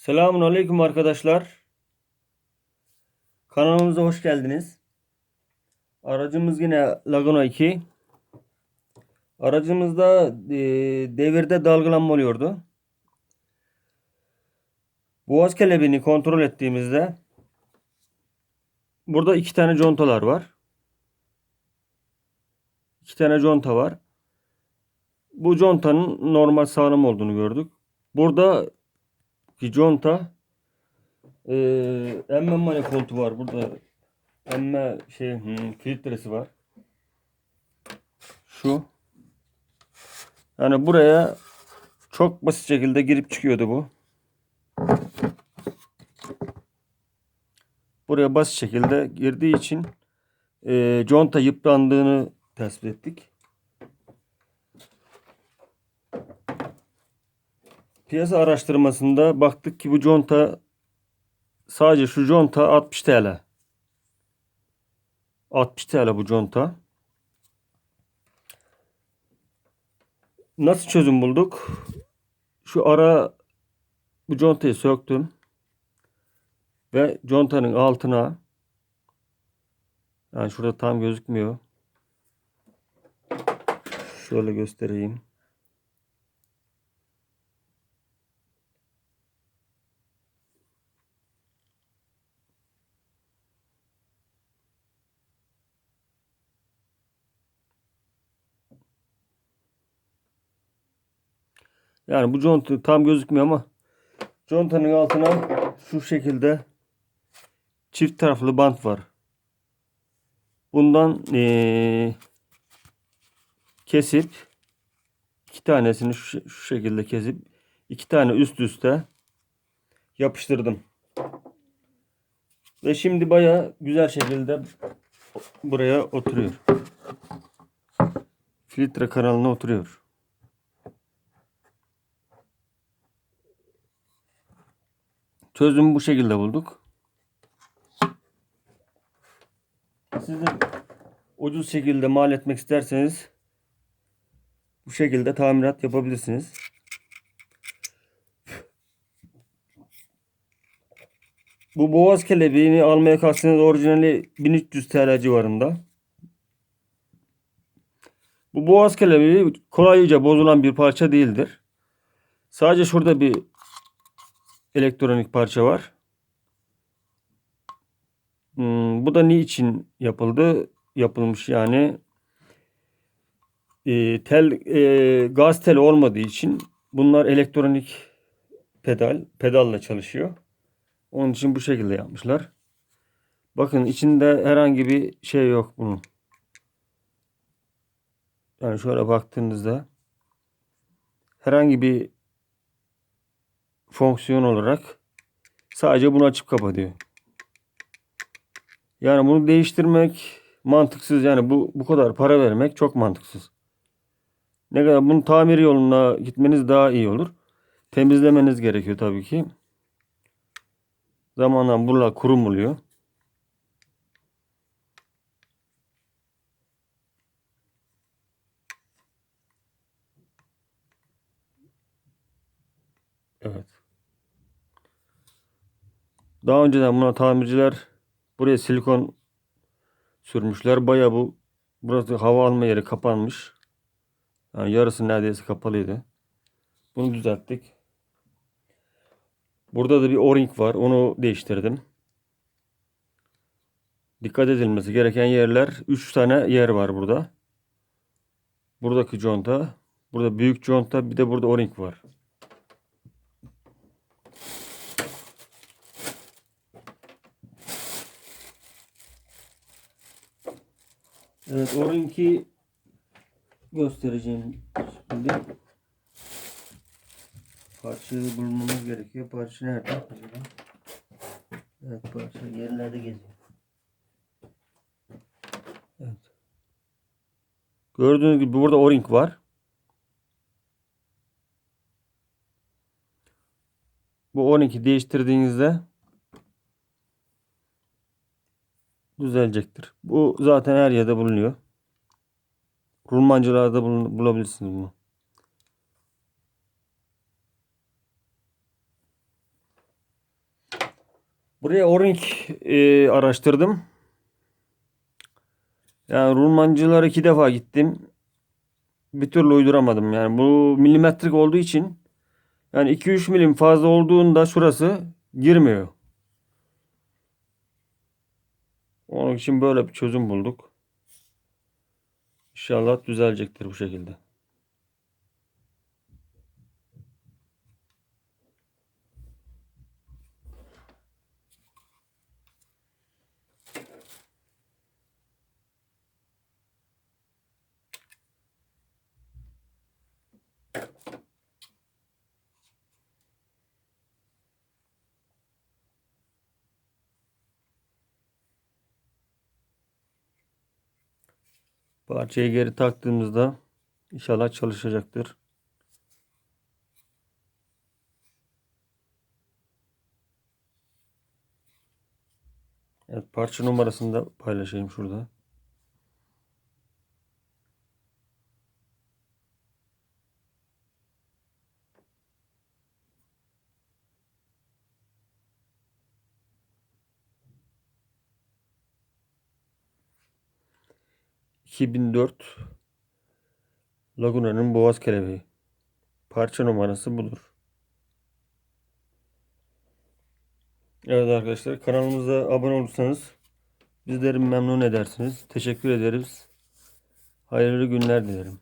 Selamun Aleyküm arkadaşlar. Kanalımıza hoş geldiniz. Aracımız yine Laguna 2. Aracımızda e, devirde dalgalanma oluyordu. Boğaz kelebeğini kontrol ettiğimizde burada iki tane contalar var. İki tane conta var. Bu contanın normal sağlam olduğunu gördük. Burada ki conta eee emme manifoldu var burada. Emme şey hmm, filtresi var. Şu. Yani buraya çok basit şekilde girip çıkıyordu bu. Buraya basit şekilde girdiği için eee conta yıprandığını tespit ettik. Piyasa araştırmasında baktık ki bu conta sadece şu conta 60 TL. 60 TL bu conta. Nasıl çözüm bulduk? Şu ara bu contayı söktüm. Ve contanın altına yani şurada tam gözükmüyor. Şöyle göstereyim. Yani bu conta tam gözükmüyor ama contanın altına şu şekilde çift taraflı bant var. Bundan eee, kesip iki tanesini şu, şu şekilde kesip iki tane üst üste yapıştırdım. Ve şimdi baya güzel şekilde buraya oturuyor. Filtre kanalına oturuyor. Çözümü bu şekilde bulduk. Siz de ucuz şekilde mal etmek isterseniz bu şekilde tamirat yapabilirsiniz. Bu boğaz kelebeğini almaya kalksanız orijinali 1300 TL civarında. Bu boğaz kelebeği kolayca bozulan bir parça değildir. Sadece şurada bir elektronik parça var. Hmm, bu da niçin yapıldı? Yapılmış yani e, tel e, gaz teli olmadığı için bunlar elektronik pedal pedalla çalışıyor. Onun için bu şekilde yapmışlar. Bakın içinde herhangi bir şey yok bunun. Yani şöyle baktığınızda herhangi bir fonksiyon olarak sadece bunu açıp kapatıyor. Yani bunu değiştirmek mantıksız. Yani bu bu kadar para vermek çok mantıksız. Ne kadar bunun tamir yoluna gitmeniz daha iyi olur. Temizlemeniz gerekiyor tabii ki. Zamanla buralar kurum oluyor. Evet. Daha önceden buna tamirciler buraya silikon sürmüşler. Baya bu burası hava alma yeri kapanmış. Yani yarısı neredeyse kapalıydı. Bunu düzelttik. Burada da bir o-ring var. Onu değiştirdim. Dikkat edilmesi gereken yerler 3 tane yer var burada. Buradaki conta, burada büyük conta, bir de burada o-ring var. Evet, o-ring'i göstereceğim şimdi. Parçayı bulmamız gerekiyor. Parça nerede acaba? Evet, parça yerlerde geziyor. Evet. Gördüğünüz gibi burada o-ring var. Bu o-ring'i değiştirdiğinizde düzelecektir. Bu zaten her yerde bulunuyor. Rulmancılarda bulabilirsiniz bunu. Buraya O-ring e, araştırdım. Yani rulmancılara iki defa gittim. Bir türlü uyduramadım. Yani bu milimetrik olduğu için yani 2-3 milim fazla olduğunda şurası girmiyor. Onun için böyle bir çözüm bulduk. İnşallah düzelecektir bu şekilde. Parçayı geri taktığımızda inşallah çalışacaktır. Evet parça numarasını da paylaşayım şurada. ...2004... ...Laguna'nın boğaz kelebeği. Parça numarası budur. Evet arkadaşlar kanalımıza abone olursanız... ...bizleri memnun edersiniz. Teşekkür ederiz. Hayırlı günler dilerim.